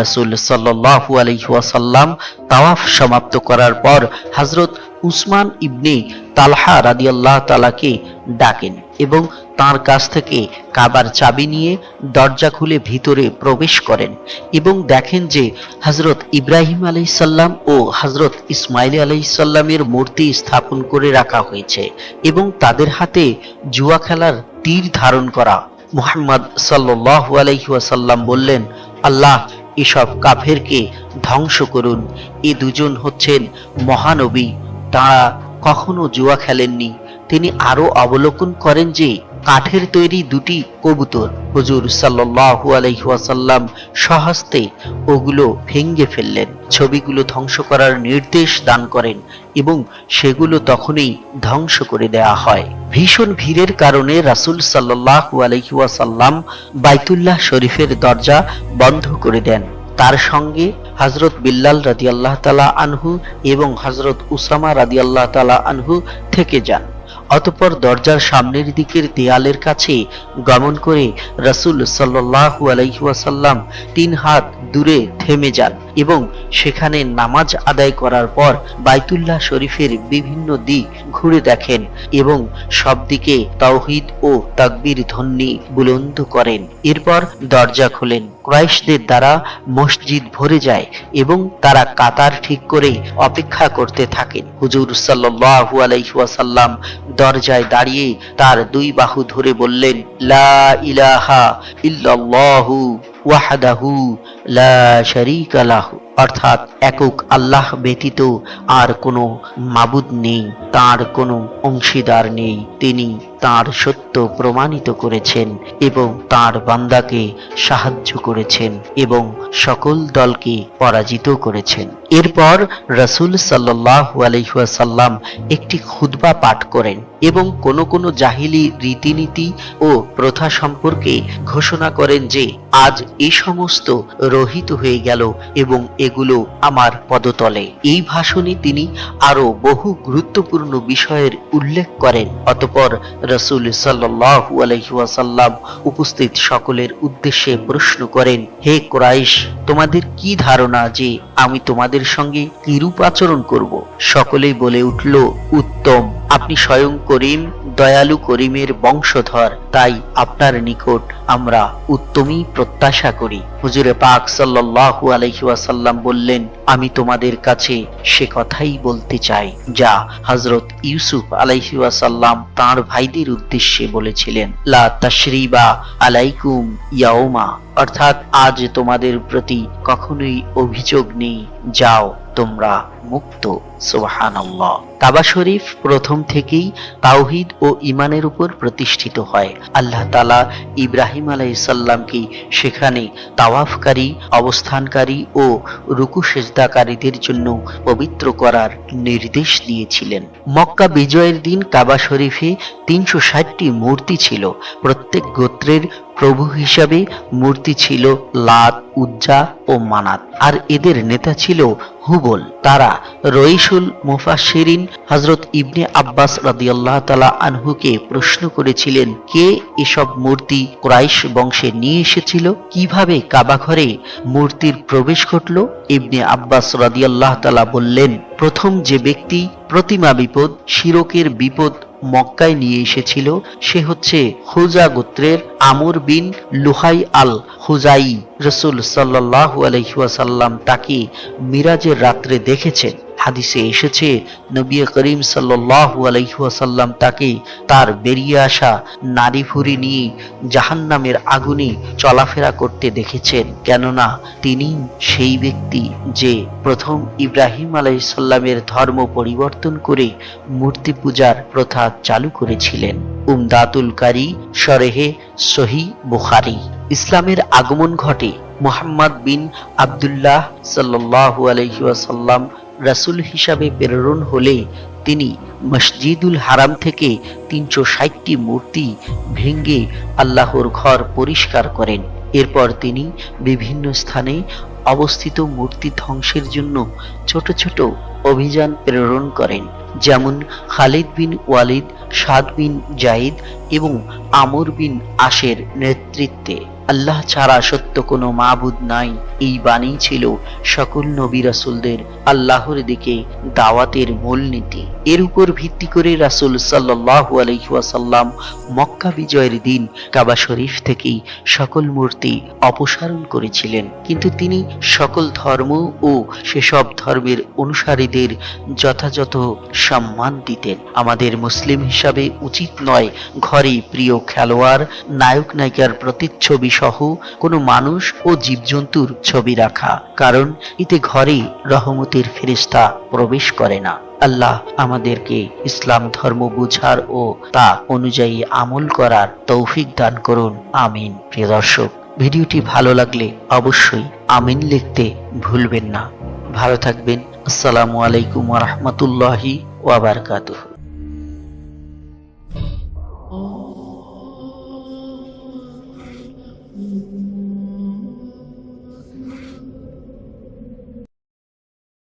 রসুল সাল্লু আলহিহাসাল্লাম তাওয়াফ সমাপ্ত করার পর হজরত উসমান ইবনে তালহা রাদিয়াল্লাহ তালাকে ডাকেন এবং তার কাছ থেকে কাবার চাবি নিয়ে দরজা খুলে ভিতরে প্রবেশ করেন এবং দেখেন যে হজরত ইব্রাহিম আলাইসাল্লাম ও হজরত ইসমাইল আলাইসাল্লামের মূর্তি স্থাপন করে রাখা হয়েছে এবং তাদের হাতে জুয়া খেলার তীর ধারণ করা। মুহাম্মদ সাল্লু আলাইহাসাল্লাম বললেন, আল্লাহ এসব কাফেরকে ধ্বংস করুন। এ দুজন হচ্ছেন মহানবী। তারা কখনো জুয়া খেলেননি। তিনি আরও অবলোকন করেন যে কাঠের তৈরি দুটি কবুতর হুজুর সাল্লাল্লাহু আলাইহি ওয়াসাল্লাম সহস্তে ওগুলো ভেঙ্গে ফেললেন, ছবিগুলো ধ্বংস করার নির্দেশ দান করেন এবং সেগুলো তখনই ধ্বংস করে দেয়া হয়। ভীষণ ভিড়ের কারণে রাসূল সাল্লাল্লাহু আলাইহি ওয়াসাল্লাম বাইতুল্লাহ শরীফের দরজা বন্ধ করে দেন। তার সঙ্গে হজরত বিল্লাল রাদি আল্লাহ তালা আনহু এবং হজরত উসামা রাদি আল্লাহ তালা আনহু থেকে যান। অতপর দরজার সামনের দিকের দেয়ালের কাছে গমন করে রাসূল সাল্লাল্লাহু আলাইহি ওয়াসাল্লাম তিন হাত দূরে থেমে যান। এবং সেখানে নামাজ আদায় করার পর বাইতুল্লাহ শরীফের বিভিন্ন দিক ঘুরে দেখেন এবং সব দিকে তাওহিদ ও তাকবীর ধ্বনি বুলন্দ করেন। এরপর দরজা খোলেন। ক্রাইশদের দ্বারা মসজিদ ভরে যায় এবং তারা কাতার ঠিক করে অপেক্ষা করতে থাকেন। হুজুর সাল্লাল্লাহু আলাইহি ওয়াসাল্লাম দরজায় দাঁড়িয়ে তার দুই বাহু ধরে বললেন, লা ইলাহা ইল্লাল্লাহু। وحده لا شريك له. অর্থাৎ একক আল্লাহ ব্যতীত আর কোনো মাবুদ নেই, তার কোনো অংশীদার নেই। তিনি তার সত্য প্রমাণিত করেছেন এবং তার বান্দাকে সাহায্য করেছেন এবং সকল দলকে পরাজিত করেছেন। এরপর রসুল সাল্লাহ আলহাসাল্লাম একটি খুতবা পাঠ করেন এবং কোন কোন জাহিলি রীতিনীতি ও প্রথা সম্পর্কে ঘোষণা করেন যে, আজ এ সমস্ত রহিত হয়ে গেল এবং এগুলো আমার পদতলে। এই ভাষণে তিনি আরও বহু গুরুত্বপূর্ণ বিষয়ের উল্লেখ করেন। অতপর রসুল সাল্লাসাল্লাম উপস্থিত সকলের উদ্দেশ্যে প্রশ্ন করেন, হে কোরাইশ, তোমাদের কি ধারণা যে আমি তোমাদের সঙ্গে কিরূপ আচরণ করব? সকলেই বলে উঠল, উত্তম। আপনি স্বয়ং করিম, দয়ালু করিমের বংশধর। তাই আপনার নিকট আমরা উত্তমই প্রত্যাশা করি। হুজুরে পাক সাল্লাহ আলাইহি বললেন আমি তোমাদের কাছে সে কথাই বলতে চাই, যা হজরত ইউসুফ আলাইসাল্লাম তার ভাইদের উদ্দেশ্যে বলেছিলেন। লা তাশরিবা আলাইকুম ইয়াউমা, অর্থাৎ আজ তোমাদের প্রতি কখনোই অভিযোগ নেই, যাও তোমরা মুক্ত। কাবা শরীফ প্রথম থেকেই তাওহিদ ও ইমানের উপর প্রতিষ্ঠিত হয়। আল্লাহ তালা ইব্রাহিম আলাইসাল্লামকে সেখানে তাওয়াফকারী, অবস্থানকারী ও রুকু সেজদাকারীদের জন্য পবিত্র করার নির্দেশ দিয়েছিলেন। মক্কা বিজয়ের দিন কাবা শরীফে তিনশো ষাটটি মূর্তি ছিল। প্রত্যেক গোত্রের প্রভু হিসাবে মূর্তি ছিল লাত, উজ্জা ও মানাত। আর এদের নেতা ছিল হুবল। তারা রইসুল মুফাসিরিন হজরত ইবনে আব্বাস রাদিয়াল্লাহ তালা আনহুকে প্রশ্ন করেছিলেন, কে এসব মূর্তি ক্রাইশ বংশে নিয়ে এসেছিল? কীভাবে কাবাঘরে মূর্তির প্রবেশ ঘটল? ইবনে আব্বাস রাদিয়াল্লাহ তালা বললেন, প্রথম যে ব্যক্তি প্রতিমা বিপদ, শিরকের বিপদ মক্কায় নিয়ে এসেছিল, সে হচ্ছে হুজা গোত্রের আমর বিন লুহাই আল হুজাই রসুল সাল্লাহ আলহিহাসাল্লাম তাকে মিরাজের রাত্রে দেখেছেন। হাদিসে এসেছে, নবী করিম সাল্লাহ আলহিহাসাল্লাম তাকে তার বেরিয়ে আসা নারী ফুরি নিয়ে জাহান্নামের আগুনে চলাফেরা করতে দেখেছেন। কেননা তিনি সেই ব্যক্তি যে প্রথম ইব্রাহিম আলাইসাল্লামের ধর্ম পরিবর্তন করে মূর্তি পূজার প্রথা চালু করেছিলেন। উমদাতুল কারি সরেহে সহি বুখারি। ইসলামের আগমন ঘটে মোহাম্মদ বিন আবদুল্লাহ সাল্লাল্লাহু আলহিউসাল্লাম রাসুল হিসাবে প্রেরণ হলে তিনি মসজিদুল হারাম থেকে তিনশো ষাটটি মূর্তি ভেঙ্গে আল্লাহর ঘর পরিষ্কার করেন। এরপর তিনি বিভিন্ন স্থানে অবস্থিত মূর্তি ধ্বংসের জন্য ছোট ছোট অভিযান প্রেরণ করেন, যেমন খালিদ বিন ওয়ালিদ, সাদ বিন জাইদ এবং আমর বিন আশের নেতৃত্বে। আল্লাহ ছাড়া সত্য কোনো মাবুদ নাই। এই বাণী ছিল সকল নবী রাসুলদের আল্লাহর দিকে দাওয়াতের মূলনীতি এর উপর ভিত্তি করে রাসুল সাল্লাহু আলহিহাসাল্লাম মক্কা বিজয়ের দিন কাবা শরীফ থেকেই সকল মূর্তি অপসারণ করেছিলেন। কিন্তু তিনি সকল ধর্ম ও সেসব ধর্মের অনুসারীদের যথাযথ সম্মান দিতেন। আমাদের মুসলিম হিসাবে উচিত নয় ঘরে প্রিয় খেলোয়াড় নায়ক নায়িকার প্রতিচ্ছবি সহ কোনো মানুষ ও জীবজন্তুর ছবি রাখা, কারণ এতে ঘরে রহমতের ফেরিস্তা প্রবেশ করে না। আল্লাহ আমাদেরকে ইসলাম ধর্ম বুঝার ও তা অনুযায়ী আমল করার তৌফিক দান করুন। আমিন। প্রিয় দর্শক, ভিডিওটি ভালো লাগলে অবশ্যই আমিন লিখতে ভুলবেন না। ভালো থাকবেন। আসসালামু আলাইকুম রহমতুল্লাহি ওয়াবারকাতুহ